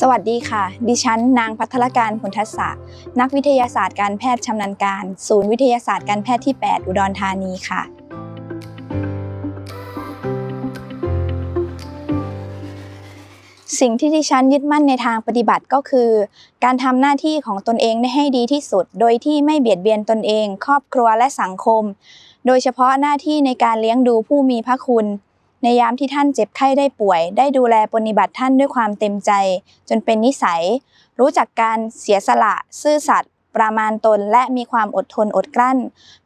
สวัสดีค่ะ ดิฉัน นางพัทรการพุนทัศะนักวิทยาศาสตร์การแพทย์ชำนาญการ ศูนย์วิทยาศาสตร์การแพทย์ที่ 8 อุดรธานีค่ะ สิ่งที่ดิฉันยึดมั่นในทางปฏิบัติก็คือ การทำหน้าที่ของตนเองได้ให้ดีที่สุด โดยที่ไม่เบียดเบียนตนเอง ครอบครัวและสังคม โดยเฉพาะหน้าที่ในการเลี้ยงดูผู้มีพระคุณ ในยามที่ท่านเจ็บไข้ได้ป่วย ได้ดูแลปฏิบัติท่านด้วยความเต็มใจ จนเป็นนิสัย รู้จักการเสียสละ ซื่อสัตย์ประมาณตนและมีความอดทนอดกลั้น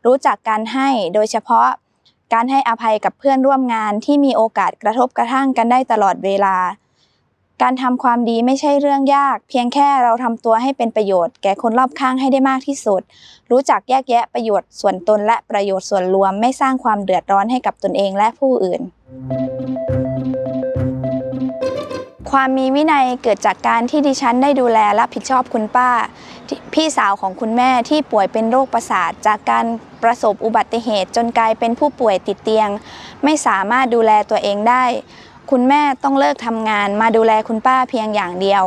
รู้จักการให้โดยเฉพาะ การให้อภัยกับเพื่อนร่วมงานที่มีโอกาสกระทบกระทั่งกันได้ตลอดเวลา การทำความดีไม่ใช่เรื่องยาก เพียงแค่เราทำตัวให้เป็นประโยชน์แก่คนรอบข้างให้ได้มากที่สุด รู้จักแยกแยะประโยชน์ส่วนตนและประโยชน์ส่วนรวมไม่สร้างความเดือดร้อนให้กับตนเองและผู้อื่น ความมีวินัยเกิดจากการที่ดิฉันได้ดูแลรับผิดชอบคุณป้า พี่สาวของคุณแม่ที่ป่วยเป็นโรคประสาท จากการประสบอุบัติเหตุจนกลายเป็นผู้ป่วยติดเตียง ไม่สามารถดูแลตัวเองได้ คุณแม่ต้องเลิกทำงานมาดูแลคุณป้าเพียงอย่างเดียว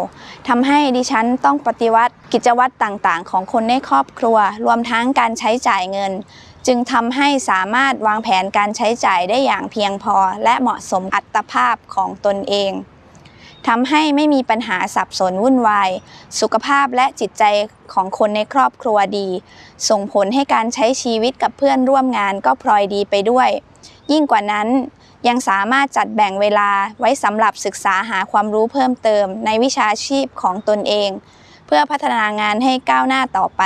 ทำให้ดิฉันต้องปฏิวัติกิจวัตรต่างๆ ของคนในครอบครัว รวมทั้งการใช้จ่ายเงิน จึงทำให้สามารถวางแผนการใช้จ่ายได้อย่างเพียงพอ และเหมาะสมอัตภาพของตนเองทำให้ไม่มีปัญหาสับสนวุ่นวาย สุขภาพและจิตใจของคนในครอบครัวดี ส่งผลให้การใช้ชีวิตกับเพื่อนร่วมงานก็พลอยดีไปด้วย ยิ่งกว่านั้นยังสามารถจัดแบ่งเวลาไว้สำหรับศึกษาหาความรู้เพิ่มเติมในวิชาชีพของตนเอง เพื่อพัฒนางานให้ก้าวหน้าต่อไป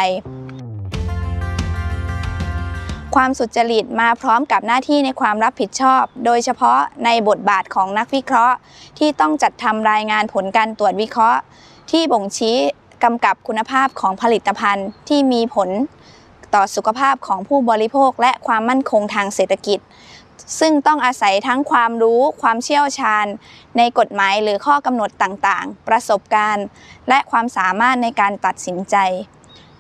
ความสุจริตมาพร้อมกับหน้าที่ในความรับผิดชอบ โดยเฉพาะในบทบาทของนักวิเคราะห์ ที่ต้องจัดทำรายงานผลการตรวจวิเคราะห์ ที่บ่งชี้กำกับคุณภาพของผลิตภัณฑ์ที่มีผลต่อสุขภาพของผู้บริโภคและความมั่นคงทางเศรษฐกิจ ซึ่งต้องอาศัยทั้งความรู้ความเชี่ยวชาญ ในกฎหมายหรือข้อกำหนดต่างๆ ประสบการณ์ และความสามารถในการตัดสินใจ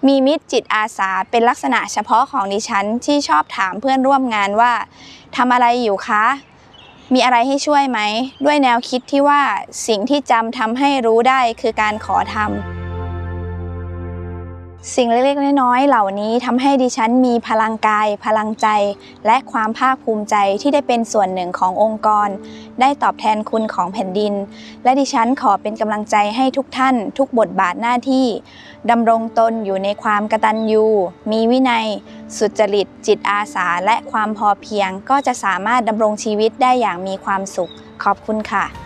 มีมิตรจิตอาสาเป็นลักษณะเฉพาะของดิฉันที่ชอบถามเพื่อนร่วมงานว่าทำอะไรอยู่คะ มีอะไรให้ช่วยไหม ด้วยแนวคิดที่ว่าสิ่งที่จำทำให้รู้ได้คือการขอทำ สิ่งเล็กๆน้อยๆเหล่านี้ทำให้ดิฉันมีพลังกาย พลังใจ และความภาคภูมิใจที่ได้เป็นส่วนหนึ่งขององค์กร ได้ตอบแทนคุณของแผ่นดิน และดิฉันขอเป็นกำลังใจให้ทุกท่าน ทุกบทบาทหน้าที่ดำรงตนอยู่ในความกตัญญูมีวินัย สุจริต จิตอาสา และความพอเพียง ก็จะสามารถดำรงชีวิตได้อย่างมีความสุข ขอบคุณค่ะ